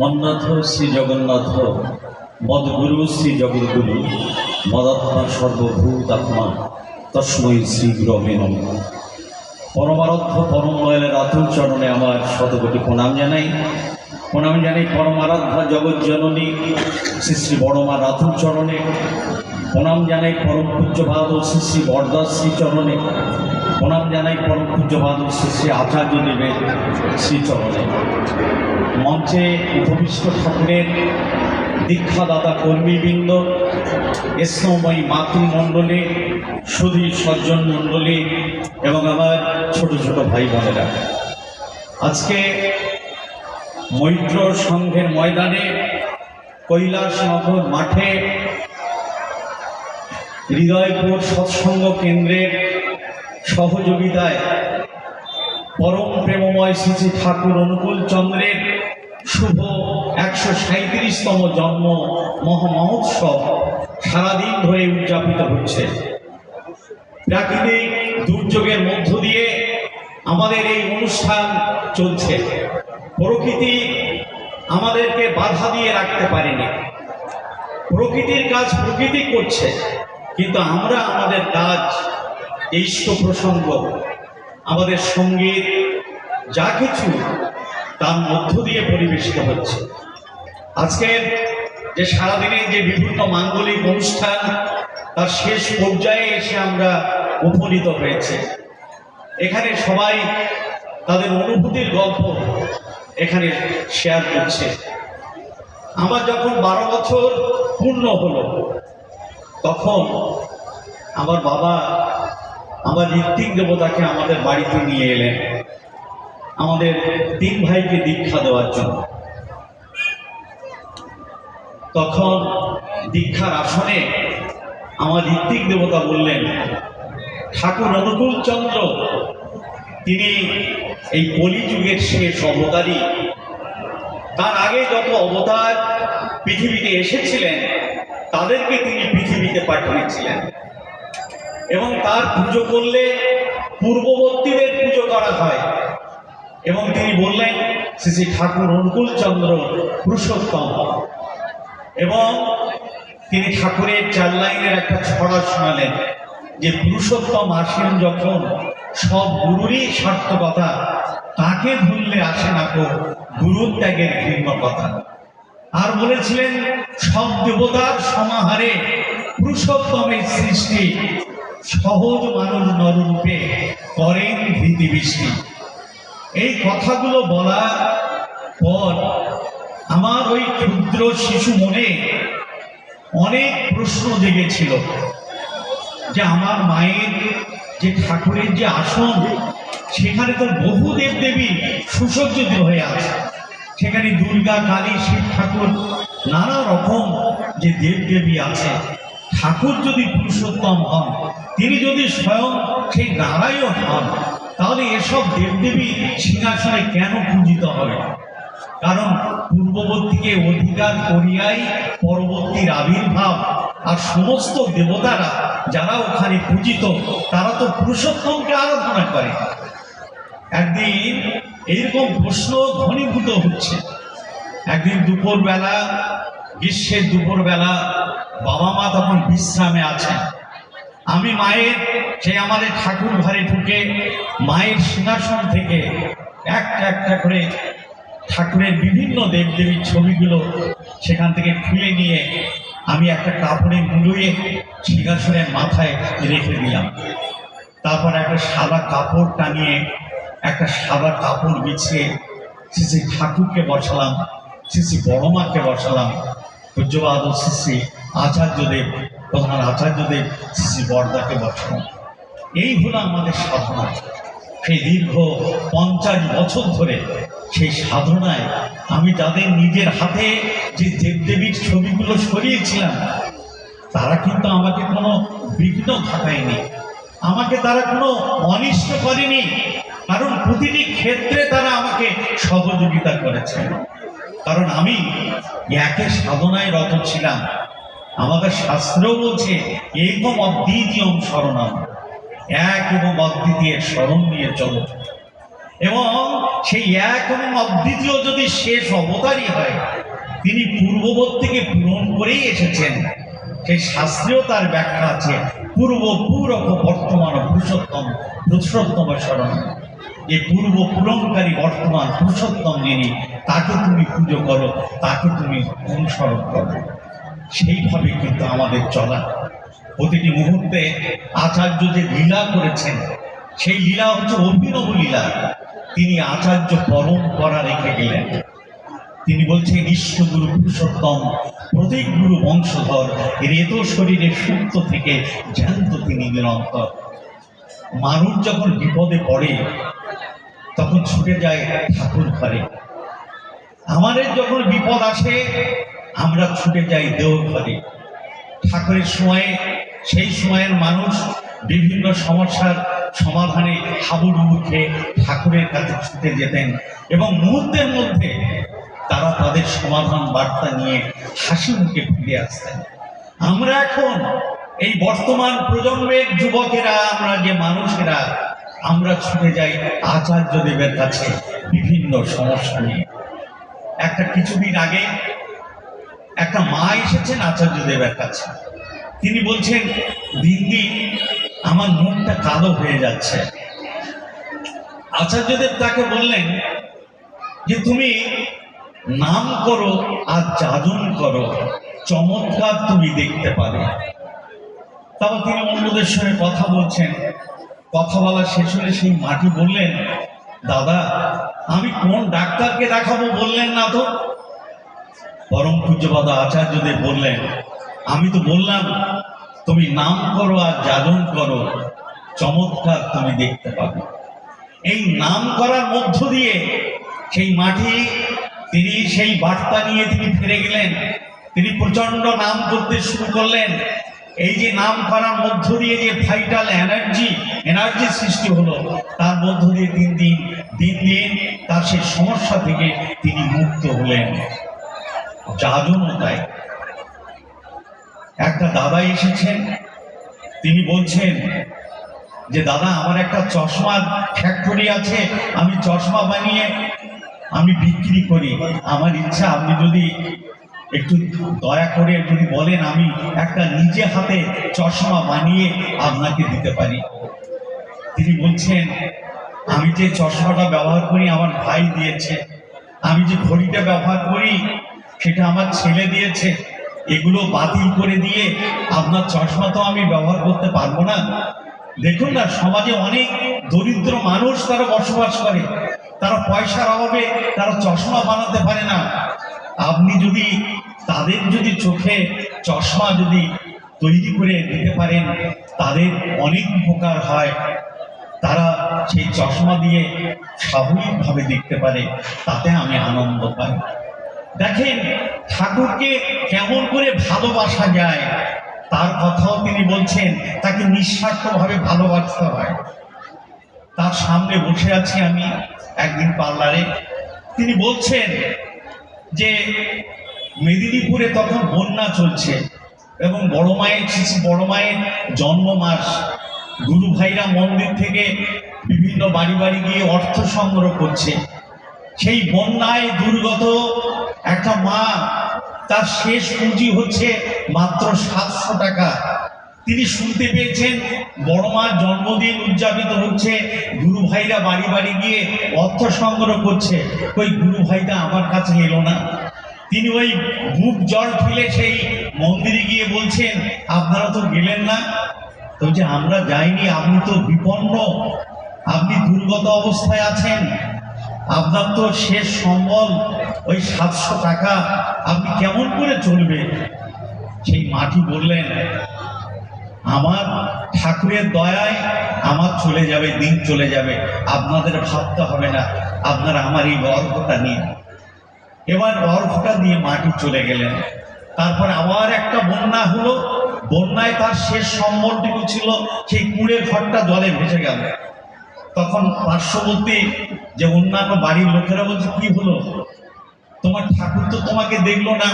মন্নাথ শ্রী জগন্নাথ, মদগুরু শ্রী জগদ্গুরু মদাত্মা সর্বভূত আত্মা, তস্মৈ শ্রী গুরবে নম। পরমারাধ্য পরম দয়ালের আতুল চরণে আমার শতকোটি প্রণাম জানাই। প্রণাম জানাই পরমারাধ্যা জগৎ জননী শ্রী শ্রী বড়মার আতুল চরণে। প্রণাম জানাই পরম পূজ্যপাদ শ্রী শ্রী বরদাস শ্রী চরণে। প্রণাম জানাই পরম পূজ্যপাদ শ্রী শ্রী আচার্যদেবের শ্রী চরণে। মঞ্চে উপবিষ্ট ঠাকুরের দীক্ষাদাতা কর্মীবৃন্দ স্নময়ী মাতৃমণ্ডলী সুধী সজ্জন মণ্ডলী এবং আমার ছোট ছোট ভাই বোনেরা। আজকে মৈত্র সংঘের ময়দানে কৈলাসনগর মাঠে হৃদয়পুর সৎসঙ্গ কেন্দ্রের সহযোগিতায় পরম প্রেমময় শ্রী ঠাকুর অনুকূল চন্দ্রের শুভ একশো সাঁত্রিশতম জন্ম মহামহোৎসব সারাদিন ধরে উদযাপিত হচ্ছে। প্রাকৃতিক দুর্যোগের মধ্য দিয়ে আমাদের এই অনুষ্ঠান চলছে। প্রকৃতি আমাদেরকে বাধা দিয়ে রাখতে পারেনি। প্রকৃতির কাজ প্রকৃতি করছে। কিন্তু আমরা আমাদের কাজ, ইষ্ট প্রসঙ্গ, আমাদের সংগীত, যা কিছু তার মধ্য দিয়ে পরিবেশিত হচ্ছে। আজকের যে সারাদিনের যে বিভিন্ন মাঙ্গলিক অনুষ্ঠান, তার শেষ পর্যায়ে এসে আমরা উপনীত হয়েছে। এখানে সবাই তাদের অনুভূতির গল্প এখানে শেয়ার করছে। আমার যখন বারো বছর পূর্ণ হলো তখন আমার বাবা আমার ঋত্বিক দেবতাকে আমাদের বাড়িতে নিয়ে এলেন। আমাদের তিন ভাইকে দীক্ষা দেওয়ার জন্য। তখন দীক্ষার আসনে আমার ঋত্বিক দেবতা বললেন, ঠাকুর অনুকূল চন্দ্র তিনি এই কলিযুগের শেষ অবতারী। তার আগে যত অবতার পৃথিবীতে এসেছিলেন, তাদেরকে তিনি পৃথিবীতে পাঠিয়েছিলেন। এবং তার পুজো করলে পূর্ববর্তীদের পুজো করা হয়। এবং তিনি বললেন, শ্রী শ্রী ঠাকুর অনুকূল চন্দ্র পুরুষোত্তম। এবং তিনি ঠাকুরের চার লাইনের একটা ছড়া শোনালেন, যে পুরুষোত্তম আসেন যখন, সব গুরুরই সার্থকতা, তাকে ভুললে আসে না কো গুরুর ত্যাগের ঘৃণ্য কথা। আর বলেছিলেন, সব দেবতার সমাহারে পুরুষোত্তমের সৃষ্টি, সহজ মানুষ নররূপে করেন ভীতি বৃষ্টি। এই কথাগুলো বলার পর আমার ওই ক্ষুদ্র শিশু মনে অনেক প্রশ্ন জেগেছিল যে আমার মায়ের যে ঠাকুরের যে আসন, সেখানে তো বহু দেবদেবী সুসজ্জিত হয়ে আছে। সেখানে দুর্গা, কালী, শিব ঠাকুর নানা রকম যে দেবদেবী আছে, ঠাকুর যদি পুরুষোত্তম হন, তিনি যদি স্বয়ং সেই নারায়ণ হন, তাহলে এসব দেবদেবী সিংহাসনে কেন পূজিত হবে? কারণ পূর্ববর্তীকে অধিকার করিয়াই পরবর্তীর আবির্ভাব আর সমস্ত দেবতারা যারা ওখানে পূজিত, তারা তো পুরুষোত্তমকে আরাধনা করে। একদিন এইরকম প্রশ্ন ঘনীভূত হচ্ছে। একদিন দুপুরবেলা, গ্রীষ্মের দুপুরবেলা বাবা মা তখন বিশ্রামে আছেন। আমি মায়ের সেই আমাদের ঠাকুর ঘরে ঢুকে মায়ের সিংহাসন থেকে একটা একটা করে ঠাকুরের বিভিন্ন দেবদেবীর ছবিগুলো সেখান থেকে খুলে নিয়ে আমি একটা কাপড়ে মুড়িয়ে সিংহাসনের মাথায় রেখে দিলাম। তারপর একটা সাদা কাপড় টানিয়ে একটা সাদা কাপড় বিছিয়ে শ্রী ঠাকুরকে বসালাম শ্রী বড়মাকে বসালাম, পূজ্যবাদ শ্রী আচার্যদেব, প্রধান আচার্যদেব শ্রী বরদাকে বসালাম। এই হলো আমাদের সাধনা। সেই দীর্ঘ পঞ্চাশ বছর ধরে সেই সাধনায় আমি তাদের নিজের হাতে যে দেবদেবীর ছবিগুলো সরিয়েছিলাম, তারা কিন্তু আমাকে কোনো বিঘ্ন ঘটায়নি, আমাকে তারা কোনো অনিষ্ট করেনি। কারণ প্রতিটি ক্ষেত্রে তারা আমাকে সহযোগিতা করেছে। কারণ আমি একে সাধনায় রত ছিলাম। আমাদের শাস্ত্রও বলছে একম অদ্বিতীয়ম শরণম। এক এবং অদ্বিতীয় স্মরণ নিয়ে চলো। এবং সেই এক এবং অদ্বিতীয় যদি শেষ অবতারই হয়, তিনি পূর্ববর্তীকে পূরণ করেই এসেছেন। সেই শাস্ত্রেও তার ব্যাখ্যা আছে, পূর্ব পূরক বর্তমান পুরুষোত্তম পুরুষোত্তম স্মরণ এই পূর্ব পূরণকারী বর্তমান পুরুষোত্তম যিনি, তাকে তুমি পুজো করো, তাকে তুমি অনুসরণ করো। সেইভাবে কিন্তু আমাদের চলা। প্রতিটি মুহূর্তে আচার্য যে লীলা করেছেন, সেই লীলা হচ্ছে অভিনব লীলা। তিনি আচার্য পরম্পরা রেখে গেলেন। তিনি বলছেন ইষ্টগুরু পুরুষোত্তম প্রতীক গুরু বংশধর রেত শরীরের সুপ্ত থেকে জ্যান্ত তিনি নিরন্তর। মানুষ যখন বিপদে পড়ে তখন ছুটে যায় ঠাকুর ঘরে। আমাদের যখন বিপদ আসে, আমরা ছুটে যাই দেও ঘরে। ঠাকুরের সময়ে, সেই সময়ের মানুষ বিভিন্ন সমস্যার সমাধানে হাবুডুবু খেয়ে ঠাকুরের কাছে ছুটে যেতেন এবং মুহূর্তের মধ্যে তারা তাদের সমাধান বার্তা নিয়ে হাসি মুখে ফিরে আসতেন। আমরা এখন এই বর্তমান প্রজন্মের যুবকেরা, আমরা যে মানুষেরা আমরা ছুটে যাই আচার্য দেবের কাছে বিভিন্ন সমস্যা নিয়ে। একটা কিছুদিন আগে একটা মা এসেছেন আচার্য দেবের কাছে। তিনি বলছেন দিন দিন আমার মনটা কালো হয়ে যাচ্ছে। আচার্যদেব তাকে বললেন যে, তুমি নাম করো আর যাজন করো, চমৎকার তুমি দেখতে পাবে। তারপর তিনি অন্যদের সঙ্গে কথা বলছেন। কথা বলা শেষ হলে সেই মাটি বললেন, দাদা, আমি কোন ডাক্তারকে দেখাবো? বললেন না তো। পরম পূজ্যপাদ আচার্যদেব বললেন, আমি তো বললাম, তুমি নাম করো আর যাজন করো, চমৎকার তুমি দেখতে পাবে। এই নাম করার মধ্য দিয়ে সেই মাটি, তিনি সেই বার্তা নিয়ে তিনি ফিরে গেলেন। তিনি প্রচণ্ড নাম করতে শুরু করলেন। এই যে নাম করার মধ্য দিয়ে যে ভাইটাল এনার্জি এনার্জি সৃষ্টি হলো, তার মধ্য দিয়ে দিন দিন দিন দিন তার সেই সমস্যা থেকে তিনি মুক্ত হলেন। যাজনও তাই একটা দাদা এসেছেন, তিনি বলছেন যে, দাদা, আমার একটা চশমার ফ্যাক্টরি আছে, আমি চশমা বানিয়ে আমি বিক্রি করি। আমার ইচ্ছা, আপনি যদি একটু দয়া করে যদি বলেন, আমি একটা নিজে হাতে চশমা বানিয়ে আপনাকে দিতে পারি। তিনি বলছেন, আমি যে চশমাটা ব্যবহার করি, আমার ভাই দিয়েছে। আমি যে ঘড়িটা ব্যবহার করি, সেটা আমার ছেলে দিয়েছে। এগুলো বাতিল করে দিয়ে আপনার চশমা তো আমি ব্যবহার করতে পারব না। দেখুন না, সমাজে অনেক দরিদ্র মানুষ তারা বসবাস করে। তারা পয়সার অভাবে তারা চশমা বানাতে পারে না। আপনি যদি তাদের যদি চোখে চশমা যদি তৈরি করে দিতে পারেন, তাদের অনেক উপকার হয়। তারা সেই চশমা দিয়ে স্বাভাবিকভাবে দেখতে পারে, তাতে আমি আনন্দ পাই। দেখেন, ঠাকুরকে কেমন করে ভালোবাসা যায়, তার কথাও তিনি বলছেন, তাকে নিঃস্বার্থভাবে ভালোবাসতে হয়। তার সামনে বসে আছি আমি একদিন পার্লারে। তিনি বলছেন যে মেদিনীপুরে তখন বন্যা চলছে এবং বড় মায়ের বড় মায়ের জন্ম মাস, গুরু ভাইরা মন্দির থেকে বিভিন্ন বাড়ি বাড়ি গিয়ে অর্থ সংগ্রহ করছে। সেই বন্যায় দুর্গত একটা মা, তার শেষ পুঁজি হচ্ছে মাত্র সাতশো টাকা। তিনি শুনতে পেয়েছেন, বড় মার জন্মদিন উদযাপিত হচ্ছে, গুরু ভাইরা বাড়ি বাড়ি গিয়ে অর্থ সংগ্রহ করছে। ওই গুরু ভাইটা আমার কাছে এলো না। তিনি ওই বুক জল ফেলে সেই মন্দিরে গিয়ে বলছেন, আপনারা তো গেলেন না? তো যে আমরা যাইনি, আপনি তো বিপন্ন। আপনি দুর্গত অবস্থায় আছেন। আপনার তো শেষ সম্বল, ওই সাতশো টাকা। আপনি কেমন করে চলবে? সেই মাটি বললেন আমার ঠাকুরের দয়ায় আমার চলে যাবে, দিন চলে যাবে। আপনাদের ভাবতে হবে না, আপনারা আমার এই অর্ঘটা নিন এবার অর্ঘটা দিয়ে মাটি চলে গেলেন। তারপর আবার একটা বন্যা হলো। বন্যায় তার শেষ সম্বলটুকু ছিল, সেই কুড়ে ঘরটা জলে ভেসে গেল। তখন পার্শ্ববর্তী যে অন্যান্য বাড়ির লোকেরা বলছে, কি হলো? তোমার ঠাকুর তো তোমাকে দেখল না।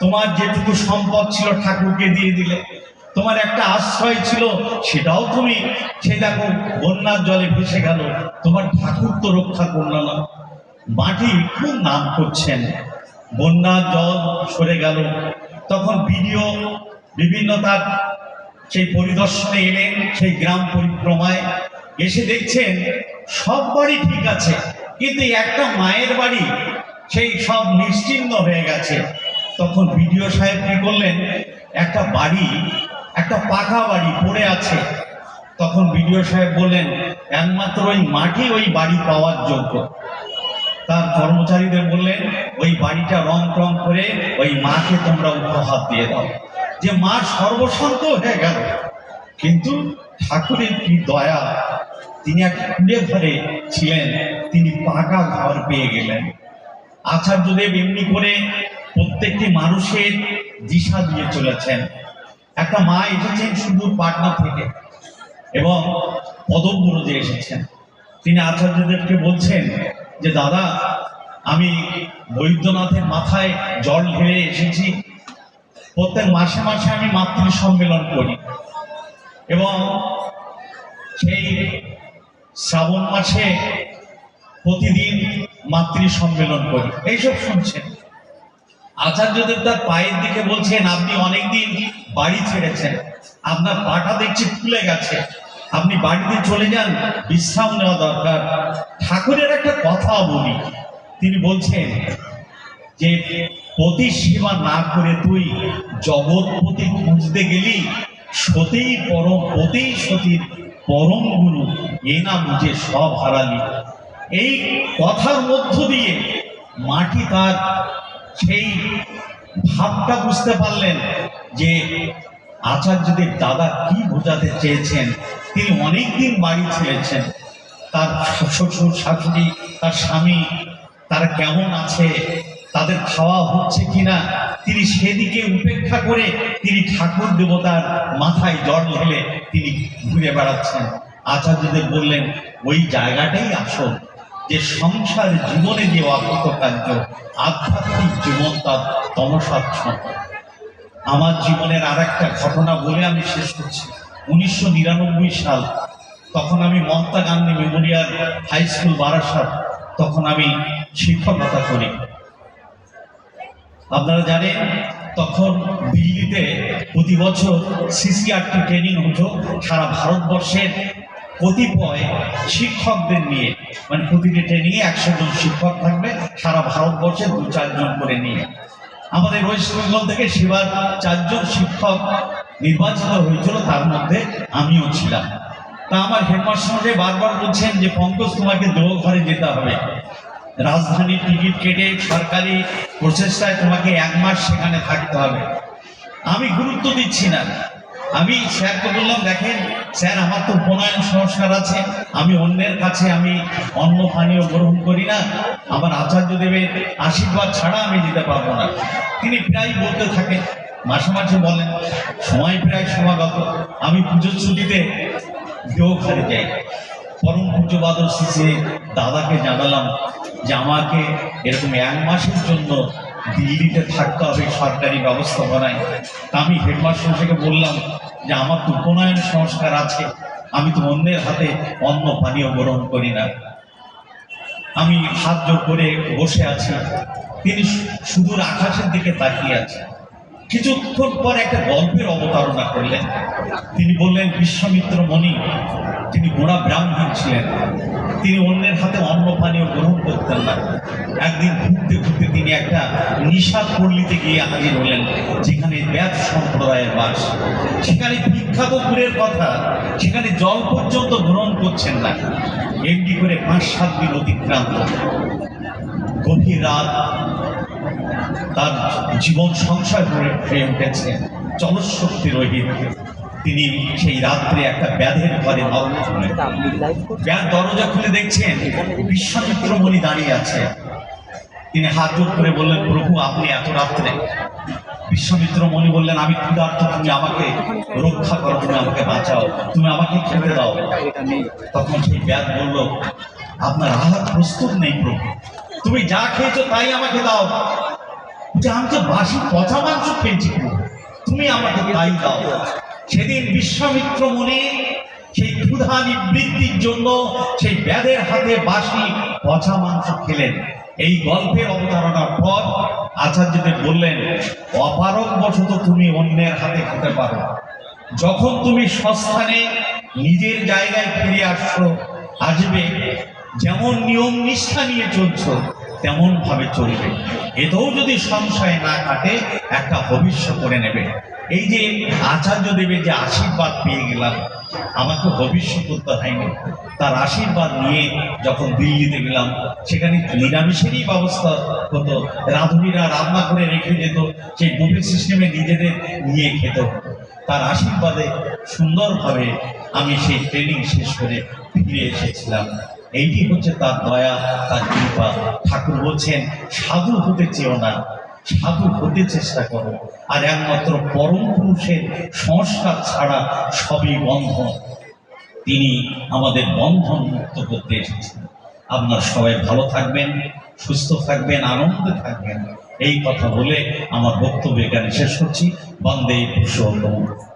তোমার যেটুকু সম্পদ ছিল, ঠাকুরকে দিয়ে দিলে। তোমার একটা আশ্রয় ছিল, সেটাও তুমি। সে দেখো, বন্যার জলে ভেসে গেল। তোমার ঠাকুর তো রক্ষা করল না। মাটি খুব নাম করছেন। বন্যার জল সরে গেল। তখন বিডিও বিভিন্ন তার সেই পরিদর্শনে এলেন সেই গ্রাম পরিক্রমায় এসে দেখছেন, সব বাড়ি ঠিক আছে, কিন্তু একটা মায়ের বাড়ি, সেই সব নিশ্চিহ্ন হয়ে গেছে। তখন বিডিও সাহেব কি করলেন, একটা বাড়ি একটা পাকা বাড়ি পড়ে আছে। তখন বিডিও সাহেব বললেন, একমাত্র ওই মাটি ওই বাড়ি পাওয়ার যোগ্য। তার কর্মচারীদের বললেন, ওই বাড়িটা রং টং করে ওই মাকে তোমরা উপহার দিয়ে দাও। যে মা সর্বশান্ত হয়ে গেল। কিন্তু ঠাকুরের কি দয়া, তিনি এক কুড়ে ঘরে ছিলেন, তিনি পাকা ঘর পেয়ে গেলেন। আচার্যদেব এমনি করে প্রত্যেকটি মানুষের দিশা দিয়ে চলেছেন। একটা মা এসেছেন সুদূর পাটনা থেকে এবং পদম পদব্রজে এসেছেন। তিনি আচার্যদেবকে বলছেন যে, দাদা, আমি বৈদ্যনাথের মাথায় জল ঢেলে এসেছি। প্রত্যেক মাসে মাসে আমি মাতৃ সম্মেলন করি। এবং সেই শ্রাবণ মাসে প্রতিদিন মাতৃ সম্মেলন করি। এইসব শুনছেন। আচার্যদেব তার পায়ের দিকে বলছেন, আপনি অনেকদিন বাড়ি ছেড়েছেন। আপনার পাটা দেখছি ফুলে গেছে। আপনি বাড়িতে চলে যান, বিশ্রাম নেওয়া দরকার। ঠাকুরের একটা কথা বলি। তিনি বলছেন যে পতি সেবা না করে তুই জগৎপতি খুঁজতে গেলি, সতেই পরম পতেই সতীর পরম গুরু, এ না বুঝে সব হারালি। এই কথার মধ্য দিয়ে মাটি তার সেই ভাবটা বুঝতে পারলেন যে আচার্যদের দাদা কি বোঝাতে চেয়েছেন? তিনি অনেকদিন বাড়ি ছেড়েছেন তার শ্বশুর, শাশুড়ি, তার স্বামী, তারা কেমন আছে? তাদের খাওয়া হচ্ছে কিনা? তিনি সেদিকে উপেক্ষা করে তিনি ঠাকুর দেবতার মাথায় জল ঢেলে তিনি ঘুরে বেড়াচ্ছেন। আচার্যদের বললেন, ওই জায়গাটাই আসল। যে সংসার জীবনে যে অকৃতকার্য আধ্যাত্মিক জীবন তার তমসাচ্ছন্ন আমার জীবনের আর একটা ঘটনা বলে আমি শেষ করছি। উনিশশো নিরানব্বই সাল, তখন আমি Mamata Gandhi memorial high school Barasat, তখন আমি শিক্ষকতা করি। আপনারা জানেন, তখন দিল্লিতে প্রতি বছর সিসিআরটি ট্রেনিং হতো সারা ভারতবর্ষের কতিপয় শিক্ষকদের নিয়ে মানে প্রতিটি ট্রেনিংয়ে একশো জন শিক্ষক থাকবে, সারা ভারতবর্ষে দু চারজন করে নিয়ে। আমাদের ওয়েস্ট বেঙ্গল থেকে সেবার চারজন শিক্ষক নির্বাচিত হয়েছিল, তার মধ্যে আমিও ছিলাম। তা আমার হেডমাস্টার বারবার বলছেন যে, পঙ্কজ তোমাকে দেওঘরে যেতে হবে। রাজধানীর টিকিট কেটে সরকারি প্রচেষ্টায় তোমাকে এক মাস সেখানে থাকতে হবে। আমি গুরুত্ব দিচ্ছি না। আমি স্যারকে বললাম, দেখেন স্যার, আমার তো উপনয়ন সংস্কার আছে। আমি অন্যের কাছে আমি অন্য পানীয় গ্রহণ করি না। আমার আচার্য দেবের আশীর্বাদ ছাড়া আমি দিতে পারব না। তিনি প্রায় বলতে থাকেন মাসে মাসে বলেন, সময় প্রায় সমাগত। আমি পুজোর ছুটিতে দেওঘরে যাই। পরম পুজো বাদল শেষে দাদাকে জানালাম যে আমাকে এরকম এক মাসের জন্য দিল্লিতে থাকতে হবে, সরকারি ব্যবস্থাপনায় আমি হেডমাস্টার থেকে বললাম যে, আমার তো উপনয়ন সংস্কার আছে, আমি তো অন্যের হাতে অন্ন পানীয় গ্রহণ করি না। আমি হাত জোর করে বসে আছি, তিনি সুদূর আকাশের দিকে তাকিয়ে আছে কিছুক্ষণ পর একটা গল্পের অবতারণা করলেন। তিনি বললেন, বিশ্বমিত্র মণি, তিনি গোড়া ব্রাহ্মণ ছিলেন। তিনি অন্যের হাতে অন্ন পানীয় গ্রহণ করতেন না। একদিন ঘুরতে ঘুরতে তিনি একটা নিশা পল্লীতে গিয়ে হাজির হলেন, যেখানে ব্যাস সম্প্রদায়ের বাস। সেখানে বিখ্যাত পুরের কথা, সেখানে জল পর্যন্ত গ্রহণ করছেন না। এমনি করে পাঁচ সাত দিন অতিক্রান্ত। গভীর রাত তার জীবন সংসার করে হয়ে উঠেছে জনশক্তি রহিত। তিনি সেই রাত্রে একটা ব্যাধের ঘরে নগ্ন হলেন। ব্যাধ দরজা খুলে দেখছেন বিশ্বামিত্র মণি দাঁড়িয়ে আছে। তিনি হাত জোর করে বললেন, প্রভু, আপনি এত রাত্রে? বিশ্বামিত্র মণি বললেন, আমি ক্ষুধার্ত, তুমি আমাকে রক্ষা করো, তুমি আমাকে বাঁচাও, তুমি আমাকে খেতে দাও। তখন সেই ব্যাধ বলল, আপনার আহার প্রস্তুত নেই প্রভু। তুমি যা খেয়েছো তাই আমাকে দাও। যে আমি তো বাসি পচা মাংস খেয়েছি তুমি আমাকে তাই দাও। সেদিন বিশ্বামিত্র মনে সেই ক্ষুধা নিবৃত্তির জন্য সেই ব্যাধের হাতে বাসি পচা মাংস খেলেন। এই গল্পের অবতারণার পর আচার্যদেব বললেন অপারক বশত তুমি অন্যের হাতে খেতে পারো। যখন তুমি সস্থানে নিজের জায়গায় ফিরে আসছো, আসবে যেমন নিয়ম নিষ্ঠা নিয়ে চলছো তেমন ভাবে চলবে। এতেও যদি সংশয় না কাটে, একটা ভবিষ্য করে নেবে। এই যে আচার্য দেবের যে আশীর্বাদ পেয়ে গেলাম, আমাকে ভবিষ্য করতে হয়নি। তার আশীর্বাদ নিয়ে যখন দিল্লিতে গেলাম, সেখানে নিরামিষেরই ব্যবস্থা হতো। রাঁধুনিরা রান্না করে রেখে যেত, সেই বুফে সিস্টেমে নিজেদের নিয়ে খেত। তার আশীর্বাদে সুন্দরভাবে আমি সেই ট্রেনিং শেষ করে ফিরে এসেছিলাম। এইটি হচ্ছে তার দয়া, তার কৃপা। ঠাকুর বলছেন, সাধু হতে চেও না, সাধু হতে চেষ্টা করো। আর একমাত্র পরম পুরুষের সংস্কার ছাড়া সবই বন্ধন। তিনি আমাদের বন্ধন মুক্ত করতে এসেছেন। আপনার সবাই ভালো থাকবেন, সুস্থ থাকবেন, আনন্দে থাকবেন। এই কথা বলে আমার বক্তব্য এখানে শেষ করছি। বন্দে পুরুষোত্তম।